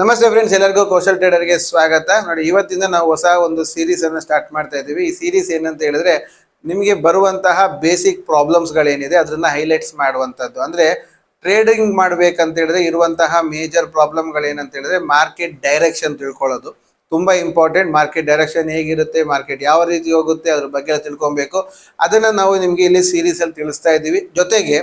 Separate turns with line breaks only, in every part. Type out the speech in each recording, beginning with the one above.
ನಮಸ್ತೆ ಫ್ರೆಂಡ್ಸ್ ಎಲ್ಲರಿಗೂ ಕೌಶಲ್ ಟ್ರೇಡರ್ಗೆ ಸ್ವಾಗತ. ನೋಡಿ, ಇವತ್ತಿಂದ ನಾವು ಹೊಸ ಒಂದು ಸೀರೀಸ್ ಅನ್ನು ಸ್ಟಾರ್ಟ್ ಮಾಡ್ತಾ ಇದ್ದೀವಿ. ಈ ಸೀರೀಸ್ ಏನಂತ ಹೇಳಿದ್ರೆ, ನಿಮಗೆ ಬರುವಂತಹ ಬೇಸಿಕ್ ಪ್ರಾಬ್ಲಮ್ಸ್ಗಳೇನಿದೆ ಅದನ್ನ ಹೈಲೈಟ್ಸ್ ಮಾಡುವಂಥದ್ದು. ಅಂದ್ರೆ ಟ್ರೇಡಿಂಗ್ ಮಾಡ್ಬೇಕಂತ ಹೇಳಿದ್ರೆ, ಇರುವಂತಹ ಮೇಜರ್ ಪ್ರಾಬ್ಲಮ್ಗಳೇನಂತ ಹೇಳಿದ್ರೆ ಮಾರ್ಕೆಟ್ ಡೈರೆಕ್ಷನ್ ತಿಳ್ಕೊಳ್ಳೋದು. ತುಂಬಾ ಇಂಪಾರ್ಟೆಂಟ್ ಮಾರ್ಕೆಟ್ ಡೈರೆಕ್ಷನ್ ಹೇಗಿರುತ್ತೆ ಮಾರ್ಕೆಟ್ ಯಾವ ರೀತಿ ಹೋಗುತ್ತೆ, ಅದ್ರ ಬಗ್ಗೆ ತಿಳ್ಕೊಬೇಕು. ಅದನ್ನ ನಾವು ನಿಮಗೆ ಇಲ್ಲಿ ಸೀರೀಸ್ ಅಲ್ಲಿ ತಿಳಿಸ್ತಾ ಇದ್ದೀವಿ. ಜೊತೆಗೆ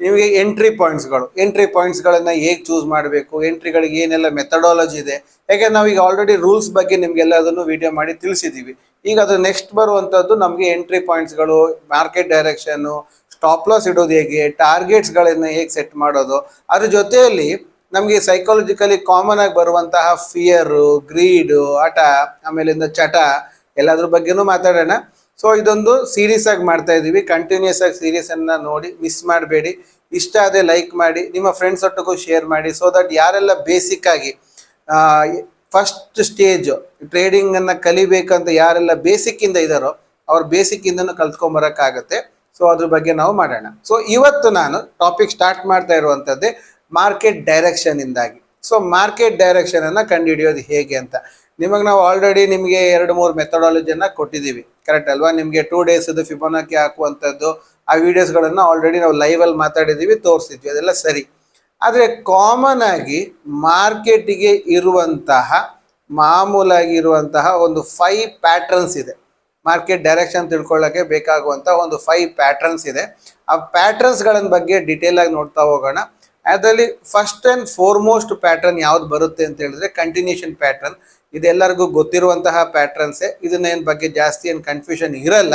ನಿಮಗೆ ಎಂಟ್ರಿ ಪಾಯಿಂಟ್ಸ್ಗಳು ಎಂಟ್ರಿ ಪಾಯಿಂಟ್ಸ್ಗಳನ್ನು ಹೇಗೆ ಚೂಸ್ ಮಾಡಬೇಕು? ಎಂಟ್ರಿಗಳಿಗೆ ಏನೆಲ್ಲ ಮೆಥಡಾಲಜಿ ಇದೆ? ಯಾಕೆಂದ್ರೆ ನಾವು ಈಗ ಆಲ್ರೆಡಿ ರೂಲ್ಸ್ ಬಗ್ಗೆ ನಿಮಗೆಲ್ಲ ಅದನ್ನು ವಿಡಿಯೋ ಮಾಡಿ ತಿಳಿಸಿದ್ದೀವಿ ಈಗ ಅದು ನೆಕ್ಸ್ಟ್ ಬರುವಂಥದ್ದು ನಮಗೆ ಎಂಟ್ರಿ ಪಾಯಿಂಟ್ಸ್ಗಳು ಮಾರ್ಕೆಟ್ ಡೈರೆಕ್ಷನ್ನು ಸ್ಟಾಪ್ ಲಾಸ್ ಇಡೋದು ಹೇಗೆ ಟಾರ್ಗೆಟ್ಸ್ಗಳನ್ನು ಹೇಗೆ ಸೆಟ್ ಮಾಡೋದು? ಅದ್ರ ಜೊತೆಯಲ್ಲಿ ನಮಗೆ ಸೈಕಾಲಜಿಕಲಿ ಕಾಮನ್ ಆಗಿ ಬರುವಂತಹ ಫಿಯರು ಗ್ರೀಡು ಹಠ, ಆಮೇಲಿಂದ ಚಟ, ಎಲ್ಲದ್ರ ಬಗ್ಗೆನೂ ಮಾತಾಡೋಣ. ಸೊ ಇದೊಂದು ಸೀರೀಸ್ ಆಗಿ ಮಾಡ್ತಾ ಇದೀವಿ. ಕಂಟಿನ್ಯೂಸ್ ಆಗಿ ಸೀರೀಸ್ ಅನ್ನ ನೋಡಿ ಮಿಸ್ ಮಾಡಬೇಡಿ. ಇಷ್ಟ ಆದ್ರೆ ಲೈಕ್ ಮಾಡಿ, ನಿಮ್ಮ ಫ್ರೆಂಡ್ಸ್ ಒಟ್ಟಿಗೂ ಶೇರ್ ಮಾಡಿ ಸೊ ದಟ್ ಯಾರೆಲ್ಲ ಬೇಸಿಕ್ ಆಗಿ ಫಸ್ಟ್ ಸ್ಟೇಜ್ ಟ್ರೇಡಿಂಗ್ ಅನ್ನ ಕಲಿಬೇಕಂತ ಯಾರೆಲ್ಲ ಬೇಸಿಕ್ ಇಂದ ಇದಾರೋ, ಅವ್ರ ಬೇಸಿಕ್ ಇಂದನೂ ಕಲ್ತ್ಕೊಂಬರಕ್ಕಾಗತ್ತೆ ಸೊ ಅದ್ರ ಬಗ್ಗೆ ನಾವು ಮಾಡೋಣ. ಸೊ ಇವತ್ತು ನಾನು ಟಾಪಿಕ್ ಸ್ಟಾರ್ಟ್ ಮಾಡ್ತಾ ಇರುವಂತದ್ದೇ ಮಾರ್ಕೆಟ್ ಡೈರೆಕ್ಷನ್ ಇಂದಾಗಿ. ಸೊ ಮಾರ್ಕೆಟ್ ಡೈರೆಕ್ಷನ್ ಅನ್ನ ಕಂಡುಹಿಡಿಯೋದು ಹೇಗೆ ಅಂತ. ನಿಮಗೆ ನಾವು ಆಲ್ರೆಡಿ ನಿಮಗೆ ಎರಡು ಮೂರು ಮೆಥಡಾಲಜಿಯನ್ನು ಕೊಟ್ಟಿದ್ದೀವಿ. ಕರೆಕ್ಟ್ ಅಲ್ವಾ? ನಿಮಗೆ ಟೂ ಡೇಸ್ ಫಿಬೋನಾಕಿ ಹಾಕುವಂಥದ್ದು, ಆ ವಿಡಿಯೋಸ್ಗಳನ್ನು ಆಲ್ರೆಡಿ ನಾವು ಲೈವ್ ಅಲ್ಲಿ ಮಾತಾಡಿದ್ದೀವಿ, ತೋರಿಸಿದ್ವಿ. ಅದೆಲ್ಲ ಸರಿ. ಆದರೆ ಕಾಮನ್ ಆಗಿ ಮಾರ್ಕೆಟಿಗೆ ಇರುವಂತಹ, ಮಾಮೂಲಾಗಿ ಇರುವಂತಹ ಒಂದು ಫೈವ್ ಪ್ಯಾಟ್ರನ್ಸ್ ಇದೆ. ಮಾರ್ಕೆಟ್ ಡೈರೆಕ್ಷನ್ ತಿಳ್ಕೊಳ್ಳೋಕೆ ಬೇಕಾಗುವಂಥ ಒಂದು ಫೈವ್ ಪ್ಯಾಟ್ರನ್ಸ್ ಇದೆ. ಆ ಪ್ಯಾಟ್ರನ್ಸ್ಗಳ ಬಗ್ಗೆ ಡೀಟೇಲ್ ಆಗಿ ನೋಡ್ತಾ ಹೋಗೋಣ. ಅದರಲ್ಲಿ ಫಸ್ಟ್ ಅಂಡ್ ಫೋರ್ಮೋಸ್ಟ್ ಪ್ಯಾಟರ್ನ್ ಯಾವ್ದು ಬರುತ್ತೆ ಅಂತ ಹೇಳಿದ್ರೆ ಕಂಟಿನ್ಯೂಷನ್ ಪ್ಯಾಟರ್ನ್ ಇದೆಲ್ಲರಿಗೂ ಗೊತ್ತಿರುವಂತಹ ಪ್ಯಾಟ್ರನ್ಸೇ ಇದನ್ನ ಏನ್ ಬಗ್ಗೆ ಜಾಸ್ತಿ ಏನು ಕನ್ಫ್ಯೂಷನ್ ಇರಲ್ಲ.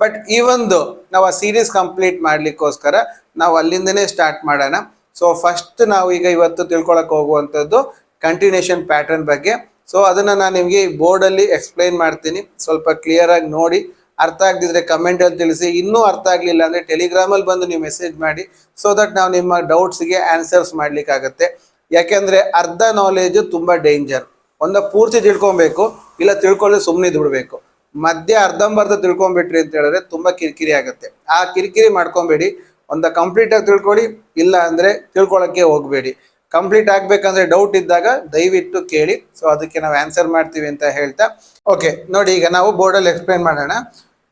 ಬಟ್ ಈ ಒಂದು ನಾವು ಆ ಸೀರೀಸ್ ಕಂಪ್ಲೀಟ್ ಮಾಡ್ಲಿಕ್ಕೋಸ್ಕರ ನಾವು ಅಲ್ಲಿಂದನೇ ಸ್ಟಾರ್ಟ್ ಮಾಡೋಣ. ಸೊ ಫಸ್ಟ್ ನಾವು ಈಗ ಇವತ್ತು ತಿಳ್ಕೊಳಕ್ ಹೋಗುವಂಥದ್ದು ಕಂಟಿನ್ಯೂಷನ್ ಪ್ಯಾಟರ್ನ್ ಬಗ್ಗೆ. ಸೊ ಅದನ್ನ ನಾನು ನಿಮಗೆ ಬೋರ್ಡಲ್ಲಿ ಎಕ್ಸ್ಪ್ಲೈನ್ ಮಾಡ್ತೀನಿ. ಸ್ವಲ್ಪ ಕ್ಲಿಯರ್ ಆಗಿ ನೋಡಿ. ಅರ್ಥ ಆಗದಿದ್ರೆ ಕಮೆಂಟ್ ಅಲ್ಲಿ ತಿಳಿಸಿ. ಇನ್ನೂ ಅರ್ಥ ಆಗಲಿಲ್ಲ ಅಂದ್ರೆ ಟೆಲಿಗ್ರಾಮ್ ಅಲ್ಲಿ ಬಂದು ನೀವು ಮೆಸೇಜ್ ಮಾಡಿ. ಸೊ ದಟ್ ನಾವು ನಿಮ್ಮ ಡೌಟ್ಸ್ಗೆ ಆನ್ಸರ್ಸ್ ಮಾಡ್ಲಿಕ್ಕಾಗತ್ತೆ. ಯಾಕೆಂದ್ರೆ ಅರ್ಧ ನಾಲೆಜ್ ತುಂಬಾ ಡೇಂಜರ್ ಒಂದ ಪೂರ್ತಿ ತಿಳ್ಕೊಬೇಕು, ಇಲ್ಲ ತಿಳ್ಕೊಳ್ಳಿ ಸುಮ್ಮನೆ ಬಿಡಬೇಕು. ಮಧ್ಯ ಅರ್ಧಂಬರ್ಧ ತಿಳ್ಕೊಂಬಿಟ್ರಿ ಅಂತ ಹೇಳಿದ್ರೆ ತುಂಬಾ ಕಿರಿಕಿರಿ ಆಗುತ್ತೆ. ಆ ಕಿರಿಕಿರಿ ಮಾಡ್ಕೊಬೇಡಿ. ಒಂದ ಕಂಪ್ಲೀಟ್ ಆಗಿ ತಿಳ್ಕೊಳ್ಳಿ ಇಲ್ಲ ಅಂದ್ರೆ ತಿಳ್ಕೊಳಕ್ಕೆ ಹೋಗಬೇಡಿ. ಕಂಪ್ಲೀಟ್ ಆಗ್ಬೇಕಂದ್ರೆ ಡೌಟ್ ಇದ್ದಾಗ ದಯವಿಟ್ಟು ಕೇಳಿ. ಸೊ ಅದಕ್ಕೆ ನಾವು ಆನ್ಸರ್ ಮಾಡ್ತೀವಿ ಅಂತ ಹೇಳ್ತಾ. ಓಕೆ ನೋಡಿ ಈಗ ನಾವು ಬೋರ್ಡಲ್ಲಿ ಎಕ್ಸ್ಪ್ಲೈನ್ ಮಾಡೋಣ.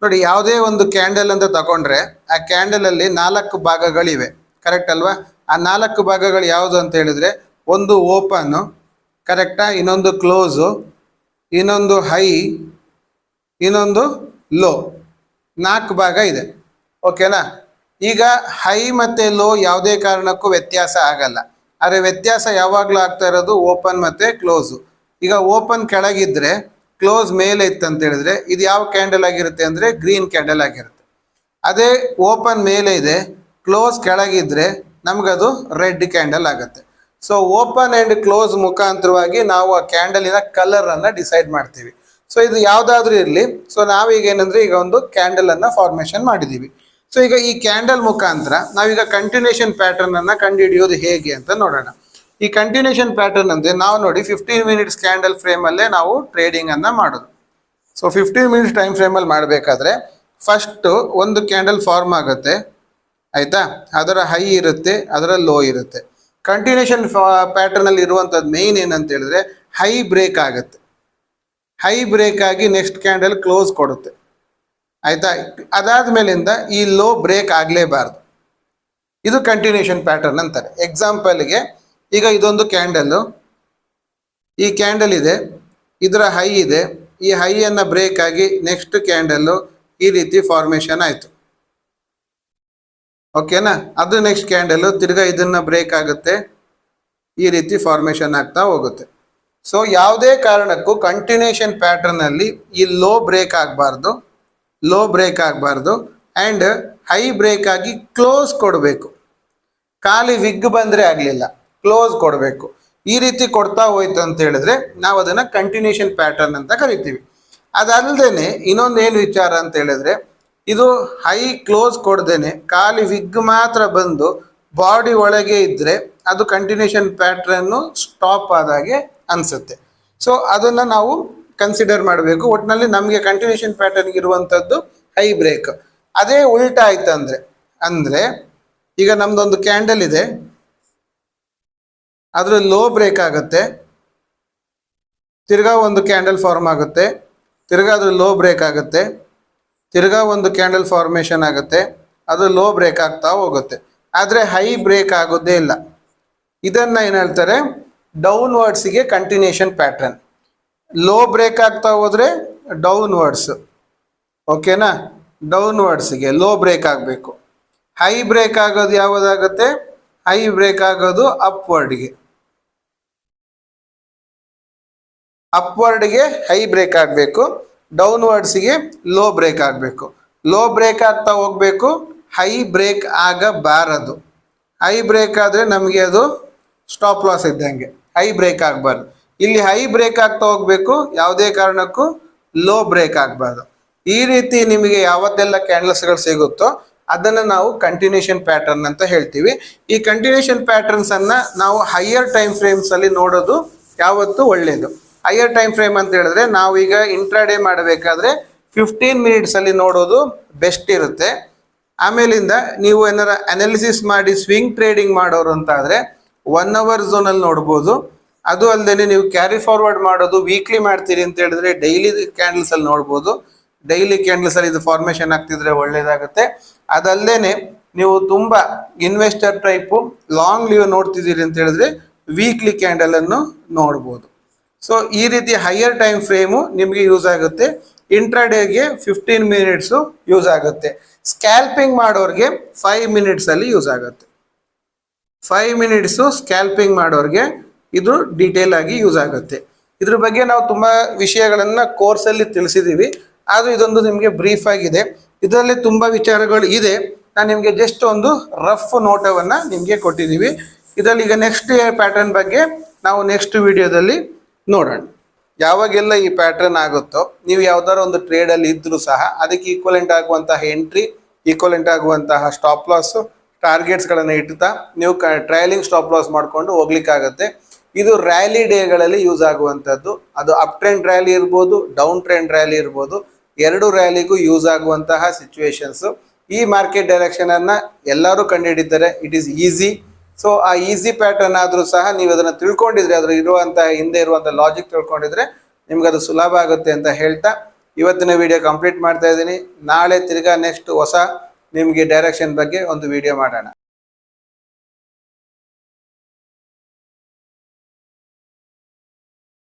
ನೋಡಿ, ಯಾವುದೇ ಒಂದು ಕ್ಯಾಂಡಲ್ ಅಂತ ತಗೊಂಡ್ರೆ ಆ ಕ್ಯಾಂಡಲ್ ಅಲ್ಲಿ ನಾಲ್ಕು ಭಾಗಗಳಿವೆ. ಕರೆಕ್ಟ್ ಅಲ್ವಾ? ಆ ನಾಲ್ಕು ಭಾಗಗಳು ಯಾವುದು ಅಂತ ಹೇಳಿದ್ರೆ, ಒಂದು ಓಪನ್ ಕರೆಕ್ಟಾ ಇನ್ನೊಂದು ಕ್ಲೋಸು ಇನ್ನೊಂದು ಹೈ ಇನ್ನೊಂದು ಲೋ ನಾಲ್ಕು ಭಾಗ ಇದೆ. ಓಕೆನಾ ಈಗ ಹೈ ಮತ್ತೆ ಲೋ ಯಾವುದೇ ಕಾರಣಕ್ಕೂ ವ್ಯತ್ಯಾಸ ಆಗಲ್ಲ. ಆದರೆ ವ್ಯತ್ಯಾಸ ಯಾವಾಗಲೂ ಆಗ್ತಾ ಇರೋದು ಓಪನ್ ಮತ್ತೆ ಕ್ಲೋಸು ಈಗ ಓಪನ್ ಕೆಳಗಿದ್ರೆ ಕ್ಲೋಸ್ ಮೇಲೆ ಇತ್ತಂತ ಹೇಳಿದ್ರೆ, ಇದು ಯಾವ ಕ್ಯಾಂಡಲ್ ಆಗಿರುತ್ತೆ ಅಂದರೆ ಗ್ರೀನ್ ಕ್ಯಾಂಡಲ್ ಆಗಿರುತ್ತೆ. ಅದೇ ಓಪನ್ ಮೇಲೆ ಇದೆ ಕ್ಲೋಸ್ ಕೆಳಗಿದ್ರೆ ನಮಗದು ರೆಡ್ ಕ್ಯಾಂಡಲ್ ಆಗುತ್ತೆ. ಸೊ ಓಪನ್ ಅಂಡ್ ಕ್ಲೋಸ್ ಮುಖಾಂತರವಾಗಿ ನಾವು ಆ ಕ್ಯಾಂಡಲಿನ ಕಲರ್ ಅನ್ನ ಡಿಸೈಡ್ ಮಾಡ್ತೀವಿ. ಸೊ ಇದು ಯಾವ್ದಾದ್ರೂ ಇರಲಿ. ಸೊ ನಾವೀಗ ಏನಂದ್ರೆ ಈಗ ಒಂದು ಕ್ಯಾಂಡಲ್ ಅನ್ನ ಫಾರ್ಮೇಶನ್ ಮಾಡಿದೀವಿ. ಸೊ ಈಗ ಈ ಕ್ಯಾಂಡಲ್ ಮುಖಾಂತರ ನಾವೀಗ ಕಂಟಿನ್ಯೂಷನ್ ಪ್ಯಾಟರ್ನ್ ಅನ್ನ ಕಂಡುಹಿಡಿಯೋದು ಹೇಗೆ ಅಂತ ನೋಡೋಣ. ಈ ಕಂಟಿನ್ಯೂಷನ್ ಪ್ಯಾಟರ್ನ್ ಅಂದ್ರೆ ನಾವು ನೋಡಿ ಫಿಫ್ಟೀನ್ ಮಿನಿಟ್ಸ್ ಕ್ಯಾಂಡಲ್ ಫ್ರೇಮ್ ಅಲ್ಲೇ ನಾವು ಟ್ರೇಡಿಂಗ್ ಅನ್ನ ಮಾಡೋದು. So fifteen minutes time frame ಅಲ್ಲಿ ಮಾಡಬೇಕಾದ್ರೆ ಫಸ್ಟ್ ಒಂದು ಕ್ಯಾಂಡಲ್ ಫಾರ್ಮ್ ಆಗುತ್ತೆ. ಆಯ್ತಾ? ಅದರ ಹೈ ಇರುತ್ತೆ, ಅದರ ಲೋ ಇರುತ್ತೆ. ಕಂಟಿನ್ಯೂಷನ್ ಪ್ಯಾಟರ್ನ್ ಅಲ್ಲಿ ಇರುವಂತದ್ದು ಮೇನ್ ಏನಂತ ಹೇಳಿದ್ರೆ ಹೈ ಬ್ರೇಕ್ ಆಗುತ್ತೆ. ಹೈ ಬ್ರೇಕ್ ಆಗಿ ನೆಕ್ಸ್ಟ್ ಕ್ಯಾಂಡಲ್ ಕ್ಲೋಸ್ ಕೊಡುತ್ತೆ. ಆಯ್ತಾ? ಅದಾದ್ಮೇಲಿಂದ ಈ ಲೋ ಬ್ರೇಕ್ ಆಗಲೇಬಾರ್ದು. ಇದು ಕಂಟಿನ್ಯೂಷನ್ ಪ್ಯಾಟರ್ನ್ ಅಂತಾರೆ. ಎಕ್ಸಾಂಪಲ್ಗೆ ಈಗ ಇದೊಂದು ಕ್ಯಾಂಡಲ್ ಈ ಕ್ಯಾಂಡಲ್ ಇದೆ, ಇದರ ಹೈ ಇದೆ, ಈ ಹೈಯನ್ನು ಬ್ರೇಕ್ ಆಗಿ ನೆಕ್ಸ್ಟ್ ಕ್ಯಾಂಡಲ್ಲು ಈ ರೀತಿ ಫಾರ್ಮೇಷನ್ ಆಯಿತು. ಓಕೆನಾ ಅದು ನೆಕ್ಸ್ಟ್ ಕ್ಯಾಂಡಲ್ ತಿರ್ಗಾ ಇದನ್ನ ಬ್ರೇಕ್ ಆಗುತ್ತೆ. ಈ ರೀತಿ ಫಾರ್ಮೇಶನ್ ಆಗ್ತಾ ಹೋಗುತ್ತೆ. ಸೊ ಯಾವುದೇ ಕಾರಣಕ್ಕೂ ಕಂಟಿನ್ಯೂಷನ್ ಪ್ಯಾಟರ್ನ್ ಅಲ್ಲಿ ಈ ಲೋ ಬ್ರೇಕ್ ಆಗಬಾರ್ದು. ಲೋ ಬ್ರೇಕ್ ಆಗಬಾರ್ದು. ಆ್ಯಂಡ್ ಹೈ ಬ್ರೇಕ್ ಆಗಿ ಕ್ಲೋಸ್ ಕೊಡಬೇಕು. ಖಾಲಿ ವಿಗ್ ಬಂದರೆ ಆಗಲಿಲ್ಲ. ಕ್ಲೋಸ್ ಕೊಡಬೇಕು. ಈ ರೀತಿ ಕೊಡ್ತಾ ಹೋಯ್ತು ಅಂತ ಹೇಳಿದ್ರೆ ನಾವು ಅದನ್ನ ಕಂಟಿನ್ಯೂಷನ್ ಪ್ಯಾಟರ್ನ್ ಅಂತ ಕರಿತೀವಿ. ಅದಲ್ಲದೆ ಇನ್ನೊಂದು ಏನು ವಿಚಾರ ಅಂತ ಹೇಳಿದ್ರೆ ಇದು ಹೈ ಕ್ಲೋಸ್ ಕೊಡ್ದೇನೆ ಖಾಲಿ ವಿಗ್ ಮಾತ್ರ ಬಂದು ಬಾಡಿ ಒಳಗೆ ಇದ್ದರೆ ಅದು ಕಂಟಿನ್ಯೂಷನ್ ಪ್ಯಾಟ್ರನ್ನು ಸ್ಟಾಪ್ ಆದಾಗೆ ಅನ್ಸುತ್ತೆ. ಸೊ, ಅದನ್ನ ನಾವು ಕನ್ಸಿಡರ್ ಮಾಡಬೇಕು. ಒಟ್ಟಿನಲ್ಲಿ ನಮಗೆ ಕಂಟಿನ್ಯೂಷನ್ ಪ್ಯಾಟರ್ನ್ ಇರುವಂತದ್ದು ಹೈ ಬ್ರೇಕ್. ಅದೇ ಉಲ್ಟಾ ಆಯ್ತಂದ್ರೆ ಅಂದ್ರೆ ಈಗ ನಮ್ದೊಂದು ಕ್ಯಾಂಡಲ್ ಇದೆ. ಅದ್ರ ಲೋ ಬ್ರೇಕ್ ಆಗುತ್ತೆ. ತಿರ್ಗಾ ಒಂದು ಕ್ಯಾಂಡಲ್ ಫಾರ್ಮ್ ಆಗುತ್ತೆ. ತಿರ್ಗಾ ಅದ್ರ ಲೋ ಬ್ರೇಕ್ ಆಗುತ್ತೆ. ತಿರ್ಗಾ ಒಂದು ಕ್ಯಾಂಡಲ್ ಫಾರ್ಮೇಷನ್ ಆಗುತ್ತೆ. ಅದು ಲೋ ಬ್ರೇಕ್ ಆಗ್ತಾ ಹೋಗುತ್ತೆ. ಆದರೆ ಹೈ ಬ್ರೇಕ್ ಆಗೋದೇ ಇಲ್ಲ. ಇದನ್ನು ಏನು ಹೇಳ್ತಾರೆ? ಡೌನ್ವರ್ಡ್ಸಿಗೆ ಕಂಟಿನ್ಯೂಷನ್ ಪ್ಯಾಟ್ರನ್ ಲೋ ಬ್ರೇಕ್ ಆಗ್ತಾ ಹೋದರೆ ಡೌನ್ವರ್ಡ್ಸ್ ಓಕೆನಾ ಡೌನ್ವರ್ಡ್ಸ್ಗೆ ಲೋ ಬ್ರೇಕ್ ಆಗಬೇಕು. ಹೈ ಬ್ರೇಕ್ ಆಗೋದು ಯಾವುದಾಗುತ್ತೆ? ಹೈ ಬ್ರೇಕ್ ಆಗೋದು ಅಪ್ವರ್ಡ್ಗೆ ಅಪ್ವರ್ಡ್ಗೆ ಹೈ ಬ್ರೇಕ್ ಆಗಬೇಕು. ಡೌನ್ವರ್ಡ್ಸ್ಗೆ ಲೋ ಬ್ರೇಕ್ ಆಗಬೇಕು. ಲೋ ಬ್ರೇಕ್ ಆಗ್ತಾ ಹೋಗಬೇಕು ಹೈ ಬ್ರೇಕ್ ಆಗಬಾರದು. ಹೈ ಬ್ರೇಕ್ ಆದರೆ ನಮಗೆ ಅದು ಸ್ಟಾಪ್ ಲಾಸ್ ಇದ್ದಂಗೆ. ಹೈ ಬ್ರೇಕ್ ಆಗಬಾರ್ದು. ಇಲ್ಲಿ ಹೈ ಬ್ರೇಕ್ ಆಗ್ತಾ ಹೋಗಬೇಕು, ಯಾವುದೇ ಕಾರಣಕ್ಕೂ ಲೋ ಬ್ರೇಕ್ ಆಗಬಾರ್ದು. ಈ ರೀತಿ ನಿಮಗೆ ಯಾವತ್ತೆಲ್ಲ ಕ್ಯಾಂಡಲ್ಸ್ಗಳು ಸಿಗುತ್ತೋ ಅದನ್ನು ನಾವು ಕಂಟಿನ್ಯೂಷನ್ ಪ್ಯಾಟರ್ನ್ ಅಂತ ಹೇಳ್ತೀವಿ. ಈ ಕಂಟಿನ್ಯೂಷನ್ ಪ್ಯಾಟರ್ನ್ಸನ್ನು ನಾವು ಹೈಯರ್ ಟೈಮ್ ಫ್ರೇಮ್ಸಲ್ಲಿ ನೋಡೋದು ಯಾವತ್ತೂ ಒಳ್ಳೆಯದು ಹೈಯರ್ ಟೈಮ್ ಫ್ರೇಮ್ ಅಂತ ಹೇಳಿದ್ರೆ ನಾವು ಈಗ ಇಂಟ್ರಾಡೇ ಮಾಡಬೇಕಾದ್ರೆ ಫಿಫ್ಟೀನ್ ಮಿನಿಟ್ಸ್ ಅಲ್ಲಿ ನೋಡೋದು ಬೆಸ್ಟ್ ಇರುತ್ತೆ. ಆಮೇಲಿಂದ ನೀವು ಏನಾರ ಅನಾಲಿಸಿಸ್ ಮಾಡಿ ಸ್ವಿಂಗ್ ಟ್ರೇಡಿಂಗ್ ಮಾಡೋರು ಅಂತ ಆದ್ರೆ ಒನ್ ಅವರ್ ಝೋನಲ್ಲಿ ನೋಡ್ಬೋದು. ಅದು ಅಲ್ಲದೆ ನೀವು ಕ್ಯಾರಿ ಫಾರ್ವರ್ಡ್ ಮಾಡೋದು ವೀಕ್ಲಿ ಮಾಡ್ತೀರಿ ಅಂತ ಹೇಳಿದ್ರೆ ಡೈಲಿ ಕ್ಯಾಂಡಲ್ಸ್ ಅಲ್ಲಿ ನೋಡ್ಬೋದು. ಡೈಲಿ ಕ್ಯಾಂಡಲ್ಸ್ ಅಲ್ಲಿ ಇದು ಫಾರ್ಮೇಷನ್ ಆಗ್ತಿದ್ರೆ ಒಳ್ಳೇದಾಗುತ್ತೆ. ಅದಲ್ಲದೆ ನೀವು ತುಂಬಾ ಇನ್ವೆಸ್ಟರ್ ಟೈಪು ಲಾಂಗ್ ಲೀವ್ ನೋಡ್ತಿದ್ದೀರಿ ಅಂತ ಹೇಳಿದ್ರೆ ವೀಕ್ಲಿ ಕ್ಯಾಂಡಲ್ ಅನ್ನು ನೋಡ್ಬೋದು. ಸೊ ಈ ರೀತಿ ಹೈಯರ್ ಟೈಮ್ ಫ್ರೇಮು ನಿಮಗೆ ಯೂಸ್ ಆಗುತ್ತೆ. ಇಂಟ್ರಾಡೇಗೆ ಫಿಫ್ಟೀನ್ ಮಿನಿಟ್ಸು ಯೂಸ್ ಆಗುತ್ತೆ. ಸ್ಕ್ಯಾಲ್ಪಿಂಗ್ ಮಾಡೋರಿಗೆ ಫೈವ್ ಮಿನಿಟ್ಸ್ ಅಲ್ಲಿ ಯೂಸ್ ಆಗುತ್ತೆ. ಫೈವ್ ಮಿನಿಟ್ಸು ಸ್ಕ್ಯಾಲ್ಪಿಂಗ್ ಮಾಡೋರಿಗೆ ಇದು ಡೀಟೇಲ್ ಆಗಿ ಯೂಸ್ ಆಗುತ್ತೆ. ಇದ್ರ ಬಗ್ಗೆ ನಾವು ತುಂಬಾ ವಿಷಯಗಳನ್ನು ಕೋರ್ಸಲ್ಲಿ ತಿಳಿಸಿದ್ದೀವಿ ಆದರೂ ಇದೊಂದು ನಿಮಗೆ ಬ್ರೀಫ್ ಆಗಿದೆ. ಇದರಲ್ಲಿ ತುಂಬಾ ವಿಚಾರಗಳು ಇದೆ. ನಾನು ನಿಮಗೆ ಜಸ್ಟ್ ಒಂದು ರಫ್ ನೋಟವನ್ನ ನಿಮಗೆ ಕೊಟ್ಟಿದ್ದೀವಿ ಇದರಲ್ಲಿ ಈಗ ನೆಕ್ಸ್ಟ್ ಪ್ಯಾಟರ್ನ್ ಬಗ್ಗೆ ನಾವು ನೆಕ್ಸ್ಟ್ ವಿಡಿಯೋದಲ್ಲಿ ನೋಡೋಣ. ಯಾವಾಗೆಲ್ಲ ಈ ಪ್ಯಾಟ್ರನ್ ಆಗುತ್ತೋ, ನೀವು ಯಾವ್ದಾರ ಒಂದು ಟ್ರೇಡ್ ಅಲ್ಲಿ ಇದ್ರೂ ಸಹ ಅದಕ್ಕೆ ಈಕ್ವಲೆಂಟ್ ಆಗುವಂತಹ ಎಂಟ್ರಿ ಈಕ್ವಲೆಂಟ್ ಆಗುವಂತಹ ಸ್ಟಾಪ್ ಲಾಸ್ ಟಾರ್ಗೆಟ್ಸ್ ಗಳನ್ನ ಇಡ್ತಾ ನೀವು ಟ್ರಯಲಿಂಗ್ ಸ್ಟಾಪ್ ಲಾಸ್ ಮಾಡ್ಕೊಂಡು ಹೋಗ್ಲಿಕ್ಕಾಗತ್ತೆ. ಇದು ರ್ಯಾಲಿ ಡೇಗಳಲ್ಲಿ ಯೂಸ್ ಆಗುವಂಥದ್ದು. ಅದು ಅಪ್ ಟ್ರೆಂಡ್ ರ್ಯಾಲಿ ಇರ್ಬೋದು ಡೌನ್ ಟ್ರೆಂಡ್ ರ್ಯಾಲಿ ಇರ್ಬೋದು, ಎರಡು ರ್ಯಾಲಿಗೂ ಯೂಸ್ ಆಗುವಂತಹ ಸಿಚುವೇಶನ್ಸು ಈ ಮಾರ್ಕೆಟ್ ಡೈರೆಕ್ಷನ್ ಅನ್ನ ಎಲ್ಲರೂ ಕಂಡುಹಿಡಿತಾರೆ. ಇಟ್ ಈಸ್ ಈಸಿ ಸೊ ಆ ಈಸಿ ಪ್ಯಾಟರ್ನ್ ಆದರೂ ಸಹ ನೀವು ಅದನ್ನು ತಿಳ್ಕೊಂಡಿದ್ರೆ, ಅದ್ರ ಇರುವಂತಹ ಹಿಂದೆ ಇರುವಂತಹ ಲಾಜಿಕ್ ತಿಳ್ಕೊಂಡಿದ್ರೆ ನಿಮ್ಗೆ ಅದು ಸುಲಭ ಆಗುತ್ತೆ ಅಂತ ಹೇಳ್ತಾ ಇವತ್ತಿನ ವಿಡಿಯೋ ಕಂಪ್ಲೀಟ್ ಮಾಡ್ತಾ ಇದ್ದೀನಿ. ನಾಳೆ ತಿರ್ಗಾ ನೆಕ್ಸ್ಟ್ ಹೊಸ ನಿಮಗೆ ಡೈರೆಕ್ಷನ್ ಬಗ್ಗೆ ಒಂದು ವಿಡಿಯೋ ಮಾಡೋಣ.